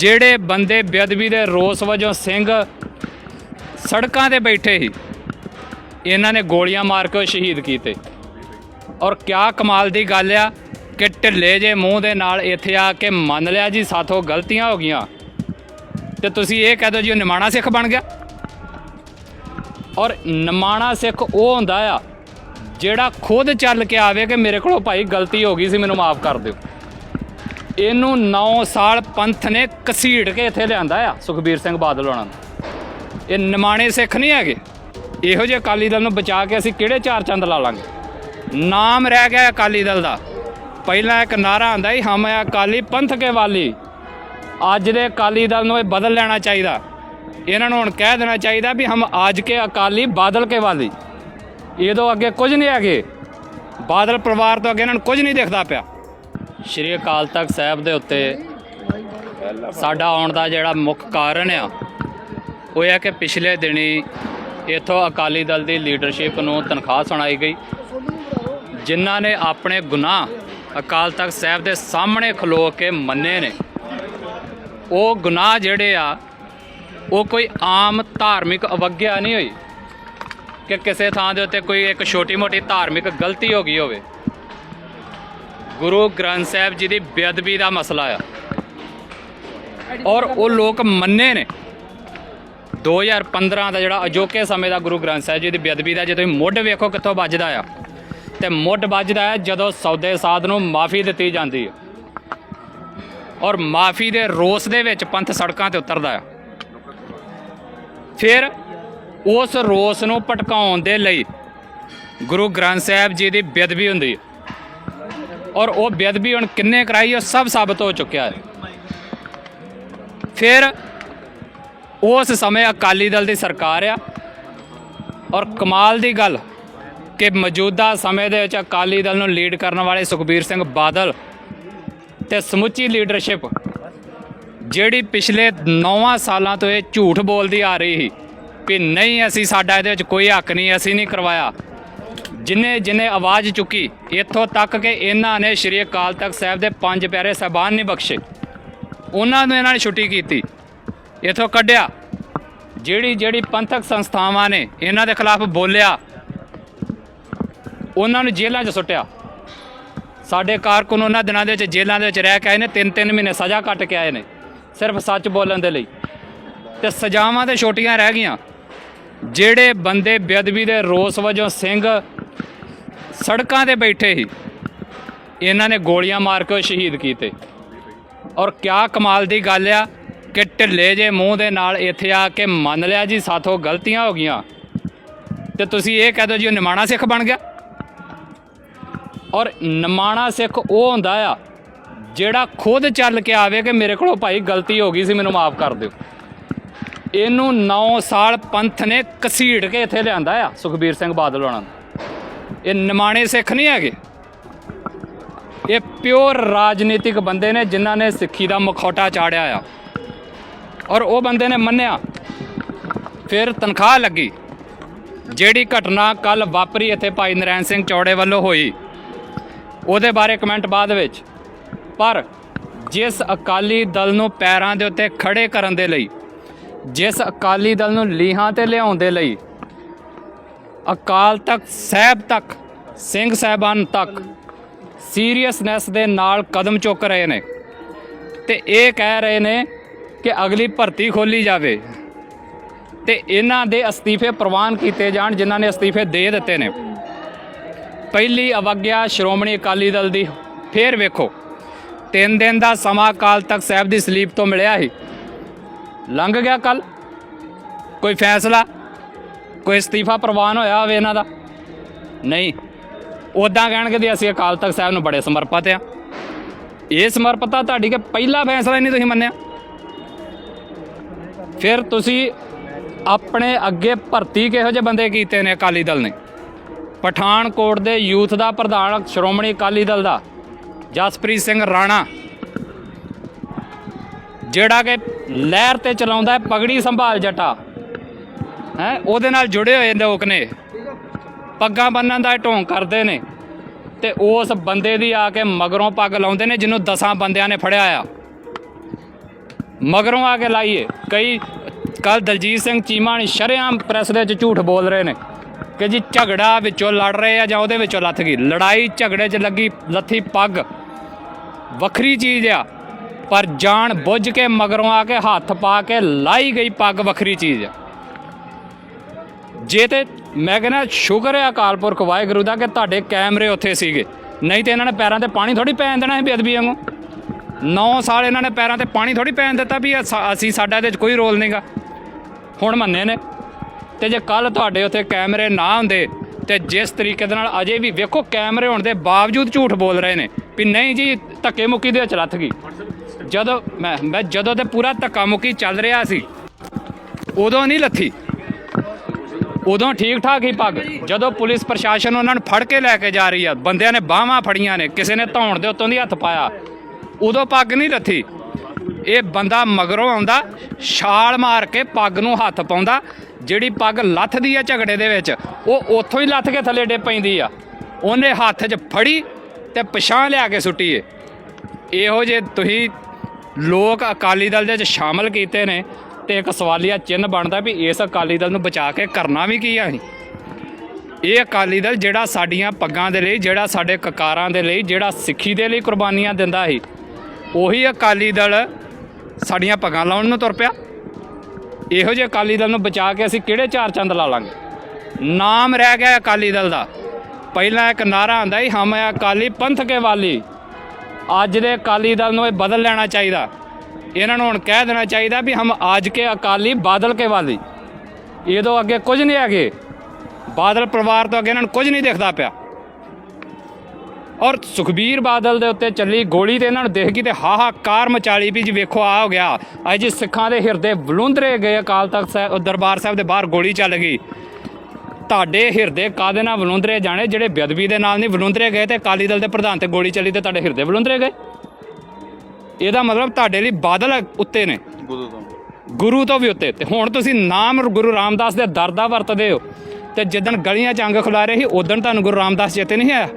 ਜਿਹੜੇ ਬੰਦੇ ਬੇਅਦਬੀ ਦੇ ਰੋਸ ਵਜੋਂ ਸਿੰਘ ਸੜਕਾਂ ਤੇ ਬੈਠੇ ਸੀ, ਇਹਨਾਂ ਨੇ ਗੋਲੀਆਂ ਮਾਰ ਕੇ ਉਹ ਸ਼ਹੀਦ ਕੀਤੇ। ਔਰ ਕਿਆ ਕਮਾਲ ਦੀ ਗੱਲ ਆ ਕਿ ਢਿੱਲੇ ਜੇ ਮੂੰਹ ਦੇ ਨਾਲ ਇੱਥੇ ਆ ਕੇ ਮੰਨ ਲਿਆ ਜੀ, ਸਾਥੋਂ ਗਲਤੀਆਂ ਹੋ ਗਈਆਂ। ਤੇ ਤੁਸੀਂ ਇਹ ਕਹਿ ਦਿਓ ਜੀ, ਉਹ ਨਿਮਾਣਾ ਸਿੱਖ ਬਣ ਗਿਆ? ਔਰ ਨਿਮਾਣਾ ਸਿੱਖ ਉਹ ਹੁੰਦਾ ਆ ਜਿਹੜਾ ਖੁਦ ਚੱਲ ਕੇ ਆਵੇ ਕਿ ਮੇਰੇ ਕੋਲੋਂ ਭਾਈ ਗਲਤੀ ਹੋ ਗਈ ਸੀ, ਮੈਨੂੰ ਮਾਫ ਕਰ ਦਿਓ। ਇਹਨੂੰ 9 ਸਾਲ ਪੰਥ ਨੇ ਕਸੀੜ ਕੇ ਇੱਥੇ ਲਿਆਂਦਾ ਆ, ਸੁਖਬੀਰ ਸਿੰਘ ਬਾਦਲ ਹੋਣਾ ਨੂੰ। ਇਹ ਨਿਮਾਣੇ ਸਿੱਖ ਨਹੀਂ ਹੈਗੇ। ਇਹੋ ਜਿਹੇ ਅਕਾਲੀ ਦਲ ਨੂੰ ਬਚਾ ਕੇ ਅਸੀਂ ਕਿਹੜੇ ਚਾਰ ਚੰਦ ਲਾ ਲਾਂਗੇ? ਨਾਮ ਰਹਿ ਗਿਆ ਅਕਾਲੀ ਦਲ ਦਾ। ਪਹਿਲਾਂ ਇੱਕ ਨਾਰਾ ਆਂਦਾ ਸੀ, ਹਮ ਹੈ ਅਕਾਲੀ ਪੰਥ ਕੇ ਵਾਲੀ। ਅੱਜ ਦੇ ਅਕਾਲੀ ਦਲ ਨੂੰ ਇਹ ਬਦਲ ਲੈਣਾ ਚਾਹੀਦਾ। ਇਹਨਾਂ ਨੂੰ ਹੁਣ ਕਹਿ ਦੇਣਾ ਚਾਹੀਦਾ ਵੀ ਹਮ ਅੱਜ ਕੇ ਅਕਾਲੀ ਬਾਦਲ ਕੇ ਵਾਲੀ। ਇਹ ਤੋਂ ਅੱਗੇ ਕੁਝ ਨਹੀਂ ਹੈਗੇ। ਬਾਦਲ ਪਰਿਵਾਰ ਤੋਂ ਅੱਗੇ ਇਹਨਾਂ ਨੂੰ ਕੁਝ ਨਹੀਂ ਦਿਖਦਾ ਪਿਆ। ਸ਼੍ਰੀ ਅਕਾਲ ਤਖਤ ਸਾਹਿਬ ਦੇ ਉੱਤੇ ਸਾਡਾ ਆਉਣ ਦਾ ਜਿਹੜਾ ਮੁੱਖ ਕਾਰਨ ਆ, ਉਹ ਇਹ ਹੈ ਕਿ ਪਿਛਲੇ ਦਿਨੀ ਇਥੋਂ ਅਕਾਲੀ ਦਲ ਦੀ ਲੀਡਰਸ਼ਿਪ ਨੂੰ ਤਨਖਾਹ ਸੁਣਾਈ ਗਈ। ਜਿਨ੍ਹਾਂ ਨੇ ਆਪਣੇ ਗੁਨਾਹ ਅਕਾਲ ਤਖਤ ਸਾਹਿਬ ਦੇ ਸਾਹਮਣੇ ਖਲੋ ਕੇ ਮੰਨੇ ਨੇ। ਉਹ ਗੁਨਾਹ ਜਿਹੜੇ ਆ, ਉਹ ਕੋਈ ਆਮ ਧਾਰਮਿਕ ਅਵਗਿਆ ਨਹੀਂ ਹੋਈ ਕਿ ਕਿਸੇ ਥਾਂ ਦੇ ਉੱਤੇ ਕੋਈ ਇੱਕ ਛੋਟੀ-ਮੋਟੀ ਧਾਰਮਿਕ ਗਲਤੀ ਹੋ ਗਈ ਹੋਵੇ। ਗੁਰੂ ਗ੍ਰੰਥ ਸਾਹਿਬ ਜੀ ਦੀ ਬੇਅਦਬੀ ਦਾ ਮਸਲਾ ਆ। ਔਰ ਉਹ ਲੋਕ ਮੰਨੇ ਨੇ। 2015 ਦਾ ਜਿਹੜਾ ਅਜੋਕੇ ਸਮੇਂ ਦਾ ਗੁਰੂ ਗ੍ਰੰਥ ਸਾਹਿਬ ਜੀ ਦੀ ਬੇਅਦਬੀ ਦਾ, ਜੇ ਤੁਸੀਂ ਮੁੱਢ ਵੇਖੋ ਕਿੱਥੋਂ ਵੱਜਦਾ ਆ, ਤੇ ਮੁੱਢ ਵੱਜਦਾ ਹੈ ਜਦੋਂ ਸੌਦੇ ਸਾਧ ਨੂੰ ਮਾਫੀ ਦਿੱਤੀ ਜਾਂਦੀ ਹੈ ਔਰ ਮਾਫੀ ਦੇ ਰੋਸ ਦੇ ਵਿੱਚ ਪੰਥ ਸੜਕਾਂ ਤੇ ਉਤਰਦਾ ਆ। ਫਿਰ ਉਸ ਰੋਸ ਨੂੰ ਭਟਕਾਉਣ ਦੇ ਲਈ ਗੁਰੂ ਗ੍ਰੰਥ ਸਾਹਿਬ ਜੀ ਦੀ ਬੇਅਦਬੀ ਹੁੰਦੀ ਹੈ ਔਰ ਉਹ ਬੇਅਦਬੀ ਹੁਣ ਕਿੰਨੇ ਕਰਾਈ ਉਹ ਸਭ ਸਾਬਤ ਹੋ ਚੁੱਕਿਆ ਹੈ। ਫਿਰ ਉਸ ਸਮੇਂ ਅਕਾਲੀ ਦਲ ਦੀ ਸਰਕਾਰ ਆ ਔਰ ਕਮਾਲ ਦੀ ਗੱਲ ਕਿ ਮੌਜੂਦਾ ਸਮੇਂ ਦੇ ਵਿੱਚ ਅਕਾਲੀ ਦਲ ਨੂੰ ਲੀਡ ਕਰਨ ਵਾਲੇ ਸੁਖਬੀਰ ਸਿੰਘ ਬਾਦਲ ਤੇ ਸਮੁੱਚੀ ਲੀਡਰਸ਼ਿਪ ਜਿਹੜੀ ਪਿਛਲੇ 9 ਸਾਲਾਂ ਤੋਂ ਇਹ ਝੂਠ ਬੋਲਦੀ ਆ ਰਹੀ ਸੀ ਕਿ ਨਹੀਂ, ਅਸੀਂ ਸਾਡਾ ਇਹਦੇ ਵਿੱਚ ਕੋਈ ਹੱਕ ਨਹੀਂ, ਅਸੀਂ ਨਹੀਂ ਕਰਵਾਇਆ। ਜਿਨੇ ਜਿਨੇ ਆਵਾਜ਼ ਚੁੱਕੀ, ਇੱਥੋਂ ਤੱਕ ਕਿ ਇਹਨਾਂ ਨੇ ਸ਼੍ਰੀ ਅਕਾਲ ਤਖਤ ਸਾਹਿਬ ਦੇ ਪੰਜ ਪਿਆਰੇ ਸਾਹਿਬਾਨ ਨਹੀਂ ਬਖਸ਼ੇ। ਉਹਨਾਂ ਨੂੰ ਇਹਨਾਂ ਨੇ ਛੁੱਟੀ ਕੀਤੀ। ਇੱਥੋਂ ਕੱਢਿਆ। ਜਿਹੜੀ ਜਿਹੜੀ ਪੰਥਕ ਸੰਸਥਾਵਾਂ ਨੇ ਇਹਨਾਂ ਦੇ ਖਿਲਾਫ ਬੋਲਿਆ, ਉਹਨਾਂ ਨੂੰ ਜੇਲ੍ਹਾਂ 'ਚ ਸੁੱਟਿਆ। ਸਾਡੇ ਕਾਰਕੁਨ ਉਹਨਾਂ ਦਿਨਾਂ ਦੇ ਵਿੱਚ ਜੇਲ੍ਹਾਂ ਦੇ ਵਿੱਚ ਰਹਿ ਕੇ ਆਏ ਨੇ ਤਿੰਨ ਤਿੰਨ ਮਹੀਨੇ ਸਜ਼ਾ ਕੱਟ ਕੇ ਆਏ ਨੇ, ਸਿਰਫ ਸੱਚ ਬੋਲਣ ਦੇ ਲਈ। ਤੇ ਸਜ਼ਾਵਾਂ ਤੇ ਛੋਟੀਆਂ ਰਹਿ ਗਈਆਂ। ਜਿਹੜੇ ਬੰਦੇ ਬੇਅਦਬੀ ਦੇ ਰੋਸ ਵਜੋਂ ਸਿੰਘ ਸੜਕਾਂ ਤੇ ਬੈਠੇ ਹੀ ਇਹਨਾਂ ਨੇ ਗੋਲੀਆਂ ਮਾਰ ਕੇ ਉਹ ਸ਼ਹੀਦ ਕੀਤੇ। ਔਰ ਕਿਆ ਕਮਾਲ ਦੀ ਗੱਲ ਆ ਕਿ ਢਿੱਲੇ ਜੇ ਮੂੰਹ ਦੇ ਨਾਲ ਇੱਥੇ ਆ ਕੇ ਮੰਨ ਲਿਆ ਜੀ, ਸਾਥੋਂ ਗਲਤੀਆਂ ਹੋ ਗਈਆਂ। ਤੇ ਤੁਸੀਂ ਇਹ ਕਹਿ ਦਿਓ ਜੀ, ਉਹ ਨਿਮਾਣਾ ਸਿੱਖ ਬਣ ਗਿਆ। ਔਰ ਨਿਮਾਣਾ ਸਿੱਖ ਉਹ ਹੁੰਦਾ ਆ ਜਿਹੜਾ ਖੁਦ ਚੱਲ ਕੇ ਆਵੇ ਕਿ ਮੇਰੇ ਕੋਲੋਂ ਭਾਈ ਗਲਤੀ ਹੋ ਗਈ ਸੀ, ਮੈਨੂੰ ਮਾਫ ਕਰ ਦਿਓ। ਇਹਨੂੰ 9 ਸਾਲ ਪੰਥ ਨੇ ਕਸੀੜ ਕੇ ਇੱਥੇ ਲਿਆਂਦਾ ਆ ਸੁਖਬੀਰ ਸਿੰਘ ਬਾਦਲ ਹੋਣਾ ਨੂੰ। ਇਹ ਨਿਮਾਣੇ ਸਿੱਖ ਨਹੀਂ ਹੈਗੇ। ਇਹ ਪਿਓਰ ਰਾਜਨੀਤਿਕ ਬੰਦੇ ਨੇ ਜਿਨ੍ਹਾਂ ਨੇ ਸਿੱਖੀ ਦਾ ਮਖੌਟਾ ਚਾੜਿਆ ਆ। ਔਰ ਉਹ ਬੰਦੇ ਨੇ ਮੰਨਿਆ, ਫਿਰ ਤਨਖਾਹ ਲੱਗੀ। ਜਿਹੜੀ ਘਟਨਾ ਕੱਲ ਵਾਪਰੀ ਇੱਥੇ ਭਾਈ ਨਰੈਣ ਸਿੰਘ ਚੌੜੇ ਵੱਲੋਂ ਹੋਈ, ਉਹਦੇ ਬਾਰੇ ਕਮੈਂਟ ਬਾਅਦ ਵਿੱਚ। ਪਰ ਜਿਸ ਅਕਾਲੀ ਦਲ ਨੂੰ ਪੈਰਾਂ ਦੇ ਉੱਤੇ ਖੜੇ ਕਰਨ ਦੇ ਲਈ, ਜਿਸ ਅਕਾਲੀ ਦਲ ਨੂੰ ਲੀਹਾਂ ਤੇ ਲਿਆਉਣ ਦੇ ਲਈ ਅਕਾਲ ਤਖਤ ਸਾਹਿਬ ਤੱਕ, ਸਿੰਘ ਸਾਹਿਬਾਨ ਤੱਕ ਸੀਰੀਅਸਨੈਸ ਦੇ ਨਾਲ ਕਦਮ ਚੁੱਕ ਰਹੇ ਨੇ। ਤੇ ਇਹ ਕਹਿ ਰਹੇ ਨੇ ਕਿ ਅਗਲੀ ਭਰਤੀ ਖੋਲੀ ਜਾਵੇ ਤੇ ਇਹਨਾਂ ਦੇ ਅਸਤੀਫੇ ਪ੍ਰਵਾਨ ਕੀਤੇ ਜਾਣ, ਜਿਨ੍ਹਾਂ ਨੇ ਅਸਤੀਫੇ ਦੇ ਦਿੱਤੇ ਨੇ। ਪਹਿਲੀ ਅਵਗਿਆ ਸ਼੍ਰੋਮਣੀ ਅਕਾਲੀ ਦਲ ਦੀ, ਫੇਰ ਵੇਖੋ। ਤਿੰਨ ਦਿਨ ਦਾ ਸਮਾਂ ਅਕਾਲ ਤਖਤ ਸਾਹਿਬ ਦੀ ਸਲੀਪ ਤੋਂ ਮਿਲਿਆ ਸੀ। ਲੰਘ ਗਿਆ ਕੱਲ ਕੋਈ ਫੈਸਲਾ? ਕੋਈ ਅਸਤੀਫਾ ਪ੍ਰਵਾਨ ਹੋਇਆ ਹੋਵੇ ਇਹਨਾਂ ਦਾ? ਨਹੀਂ। ਉਦਾਂ ਕਹਿਣਗੇ ਵੀ ਅਸੀਂ ਅਕਾਲ ਤਖਤ ਸਾਹਿਬ ਨੂੰ ਬੜੇ ਸਮਰਪਿਤ ਆ ਇਹ ਸਮਰਪਿਤਤਾ ਤੁਹਾਡੀ ਕਿ ਪਹਿਲਾ ਫੈਸਲਾ ਹੀ ਨਹੀਂ ਤੁਸੀਂ ਮੰਨਿਆ? ਫਿਰ ਤੁਸੀਂ ਆਪਣੇ ਅੱਗੇ ਭਰਤੀ ਕਿਹੋ ਜਿਹੇ ਬੰਦੇ ਕੀਤੇ ਨੇ ਅਕਾਲੀ ਦਲ ਨੇ? ਪਠਾਨਕੋਟ ਦੇ ਯੂਥ ਦਾ ਪ੍ਰਧਾਨ ਸ਼੍ਰੋਮਣੀ ਅਕਾਲੀ ਦਲ ਦਾ, ਜਸਪ੍ਰੀਤ ਸਿੰਘ ਰਾਣਾ। ਜਿਹੜਾ ਕਿ ਲਹਿਰ ਤੇ ਚਲਾਉਂਦਾ ਹੈ, ਪਗੜੀ ਸੰਭਾਲ ਜਟਾ। ਹੈ? ਉਹਦੇ ਨਾਲ ਜੁੜੇ ਹੋਏ ਲੋਕ ਨੇ। ਪੱਗਾਂ ਬੰਨਣ ਦਾ ਢੋਂਗ ਕਰਦੇ ਨੇ। ਤੇ ਉਸ ਬੰਦੇ ਦੀ ਆ ਕੇ ਮਗਰੋਂ ਪੱਗ ਲਾਉਂਦੇ ਨੇ, ਜਿਹਨੂੰ ਦਸਾਂ ਬੰਦਿਆਂ ਨੇ ਫੜਿਆ ਆ। ਮਗਰੋਂ ਆ ਕੇ ਲਾਈਏ। ਕਈ ਕੱਲ ਦਲਜੀਤ ਸਿੰਘ ਚੀਮਾ ਨੇ ਸ਼ਰੇਆਮ ਪ੍ਰੈਸ ਦੇ ਵਿੱਚ ਝੂਠ ਬੋਲ ਰਹੇ ਨੇ ਕਿ ਜੀ ਝਗੜਾ ਵਿੱਚੋਂ ਲੜ ਰਹੇ ਆ ਜਾਂ ਉਹਦੇ ਵਿੱਚੋਂ ਲੱਥ ਗਈ। ਲੜਾਈ ਝਗੜੇ 'ਚ ਲੱਗੀ, ਲੱਥੀ ਪੱਗ। ਵੱਖਰੀ ਚੀਜ਼ ਆ, ਪਰ ਜਾਣ ਬੁੱਝ ਕੇ ਮਗਰੋਂ ਆ ਕੇ ਹੱਥ ਪਾ ਕੇ ਲਾਈ ਗਈ ਪੱਗ ਵੱਖਰੀ ਚੀਜ਼ ਆ। ਜੇ ਤੇ ਮੈਂ ਕਹਿੰਦਾ ਸ਼ੁਕਰ ਹੈ ਅਕਾਲ ਪੁਰਖ ਵਾਹਿਗੁਰੂ ਦਾ ਕਿ ਤੁਹਾਡੇ ਕੈਮਰੇ ਉੱਥੇ ਸੀਗੇ। ਨਹੀਂ ਤੇ ਇਹਨਾਂ ਨੇ ਪੈਰਾਂ ਤੇ ਪਾਣੀ ਥੋੜੀ ਪੈਣ ਦੇਣਾ ਸੀ ਬੇਅਦਬੀ ਵਾਂਗੂ। 9 ਸਾਲ ਇਹਨਾਂ ਨੇ ਪੈਰਾਂ ਤੇ ਪਾਣੀ ਥੋੜੀ ਪੈਣ ਦਿੱਤਾ ਵੀ ਅਸੀਂ ਸਾਡਾ ਇਹਦੇ 'ਚ ਕੋਈ ਰੋਲ ਨਹੀਂਗਾ ਹੁਣ ਮੰਨੇ ਨੇ। ਤੇ ਜੇ ਕੱਲ ਤੁਹਾਡੇ ਉੱਥੇ ਕੈਮਰੇ ਨਾ ਹੁੰਦੇ ਤੇ ਜਿਸ ਤਰੀਕੇ ਦੇ ਨਾਲ ਅਜੇ ਵੀ ਵੇਖੋ ਕੈਮਰੇ ਹੋਣ ਦੇ ਬਾਵਜੂਦ ਝੂਠ ਬੋਲ ਰਹੇ ਨੇ ਵੀ ਨਹੀਂ ਜੀ, ਧੱਕੇ ਮੁੱਕੀ ਦੇ ਵਿੱਚ ਲੱਥ ਗਈ। ਜਦੋਂ ਮੈਂ ਮੈਂ ਜਦੋਂ ਤੇ ਪੂਰਾ ਧੱਕਾ ਮੁੱਕੀ ਚੱਲ ਰਿਹਾ ਸੀ, ਉਦੋਂ ਨਹੀਂ ਲੱਥੀ। ਉਦੋਂ ਠੀਕ ਠਾਕ ਹੀ ਪੱਗ ਜਦੋਂ ਪੁਲਿਸ ਪ੍ਰਸ਼ਾਸਨ ਉਹਨਾਂ ਨੂੰ ਫੜ ਕੇ ਲੈ ਕੇ ਜਾ ਰਹੀ ਆ, ਬੰਦਿਆਂ ਨੇ ਬਾਹਾਂ ਫੜੀਆਂ ਨੇ, ਕਿਸੇ ਨੇ ਧੌਣ ਦੇ ਉੱਤੋਂ ਦੀ ਹੱਥ ਪਾਇਆ। ਉਦੋਂ ਪੱਗ ਨਹੀਂ ਲੱਥੀ। ਇਹ ਬੰਦਾ ਮਗਰੋਂ ਆਉਂਦਾ, ਛਾਲ ਮਾਰ ਕੇ ਪੱਗ ਨੂੰ ਹੱਥ ਪਾਉਂਦਾ, ਜਿਹੜੀ ਪੱਗ ਲੱਥਦੀ ਆ ਝਗੜੇ ਦੇ ਵਿੱਚ, ਉਹ ਉੱਥੋਂ ਹੀ ਲੱਥ ਕੇ ਥੱਲੇ ਡੇ ਪੈਂਦੀ ਆ। ਉਹਨੇ ਹੱਥ 'ਚ ਫੜੀ ਤੇ ਪਛਾਣ ਲਿਆ ਕੇ ਸੁੱਟੀ ਏ ਇਹੋ ਜੇ ਤੁਸੀਂ ਲੋਕ ਅਕਾਲੀ ਦਲ ਦੇ ਵਿੱਚ ਸ਼ਾਮਲ ਕੀਤੇ ਨੇ। ਤੇ ਇੱਕ ਸਵਾਲੀਆ ਚਿੰਨ੍ਹ ਬਣਦਾ ਵੀ ਇਸ ਅਕਾਲੀ ਦਲ ਨੂੰ ਬਚਾ ਕੇ ਕਰਨਾ ਵੀ ਕੀ ਆ ਅਸੀਂ? ਇਹ ਅਕਾਲੀ ਦਲ ਜਿਹੜਾ ਸਾਡੀਆਂ ਪੱਗਾਂ ਦੇ ਲਈ, ਜਿਹੜਾ ਸਾਡੇ ਕਕਾਰਾਂ ਦੇ ਲਈ, ਜਿਹੜਾ ਸਿੱਖੀ ਦੇ ਲਈ ਕੁਰਬਾਨੀਆਂ ਦਿੰਦਾ ਸੀ, ਉਹੀ ਅਕਾਲੀ ਦਲ ਸਾਡੀਆਂ ਪੱਗਾਂ ਲਾਉਣ ਨੂੰ ਤੁਰ ਪਿਆ। ਇਹੋ ਜਿਹੇ ਅਕਾਲੀ ਦਲ ਨੂੰ ਬਚਾ ਕੇ ਅਸੀਂ ਕਿਹੜੇ ਚਾਰ ਚੰਦ ਲਾ ਲਾਂਗੇ? ਨਾਮ ਰਹਿ ਗਿਆ ਅਕਾਲੀ ਦਲ ਦਾ। ਪਹਿਲਾਂ ਇੱਕ ਨਾਰਾ ਆਂਦਾ ਸੀ, ਹਮ ਹੈ ਅਕਾਲੀ ਪੰਥ ਕੇ ਵਾਲੀ। ਅੱਜ ਦੇ ਅਕਾਲੀ ਦਲ ਨੂੰ ਇਹ ਬਦਲ ਲੈਣਾ ਚਾਹੀਦਾ। ਇਹਨਾਂ ਨੂੰ ਹੁਣ ਕਹਿ ਦੇਣਾ ਚਾਹੀਦਾ ਵੀ ਹਮ ਆਜ ਕੇ ਅਕਾਲੀ ਬਾਦਲ ਕੇ ਵਾਲੀ। ਇਹ ਤੋਂ ਅੱਗੇ ਕੁਝ ਨਹੀਂ ਹੈਗੇ। ਬਾਦਲ ਪਰਿਵਾਰ ਤੋਂ ਅੱਗੇ ਇਹਨਾਂ ਨੂੰ ਕੁਝ ਨਹੀਂ ਦਿਖਦਾ ਪਿਆ। ਔਰ ਸੁਖਬੀਰ ਬਾਦਲ ਦੇ ਉੱਤੇ ਚੱਲੀ ਗੋਲੀ ਤੇ ਇਹਨਾਂ ਨੂੰ ਦੇਖ ਗਈ ਤੇ ਹਾਹਾਕਾਰ ਮਚਾਲੀ ਵੀ ਜੀ ਵੇਖੋ, ਆ ਹੋ ਗਿਆ। ਅੱਜ ਸਿੱਖਾਂ ਦੇ ਹਿਰਦੇ ਬਲੁੰਦਰੇ ਗਏ ਅਕਾਲ ਤਖਤ ਸਾਹਿਬ ਦਰਬਾਰ ਸਾਹਿਬ ਦੇ ਬਾਹਰ ਗੋਲੀ ਚੱਲ ਗਈ। ਤੁਹਾਡੇ ਹਿਰਦੇ ਕਾਦੇ ਨਾਲ ਵਲੁੰਦਰੇ ਜਾਣੇ? ਜਿਹੜੇ ਬੇਅਦਬੀ ਦੇ ਨਾਲ ਨਹੀਂ ਵਲੁੰਦਰੇ ਗਏ ਤੇ ਅਕਾਲੀ ਦਲ ਦੇ ਪ੍ਰਧਾਨ ਤੇ ਗੋਲੀ ਚੱਲੀ ਤੇ ਤੁਹਾਡੇ ਹਿਰਦੇ ਵਲੁੰਦਰੇ ਗਏ। ਇਹਦਾ ਮਤਲਬ ਤੁਹਾਡੇ ਲਈ ਬਾਦਲ ਉੱਤੇ ਨੇ। ਗੁਰੂ ਤੋਂ। ਗੁਰੂ ਤੋਂ ਵੀ ਉੱਤੇ। ਤੇ ਹੁਣ ਤੁਸੀਂ ਨਾਮ ਗੁਰੂ ਰਾਮਦਾਸ ਦੇ ਦਰ ਦਾ ਵਰਤਦੇ ਹੋ। ਤੇ ਜਿੱਦਣ ਗਲੀਆਂ ਚ ਅੰਗ ਖੁਲਾ ਰਹੇ ਸੀ ਉਦੋਂ ਤੁਹਾਨੂੰ ਗੁਰੂ ਰਾਮਦਾਸ ਚੇਤੇ ਨਹੀਂ ਆਇਆ?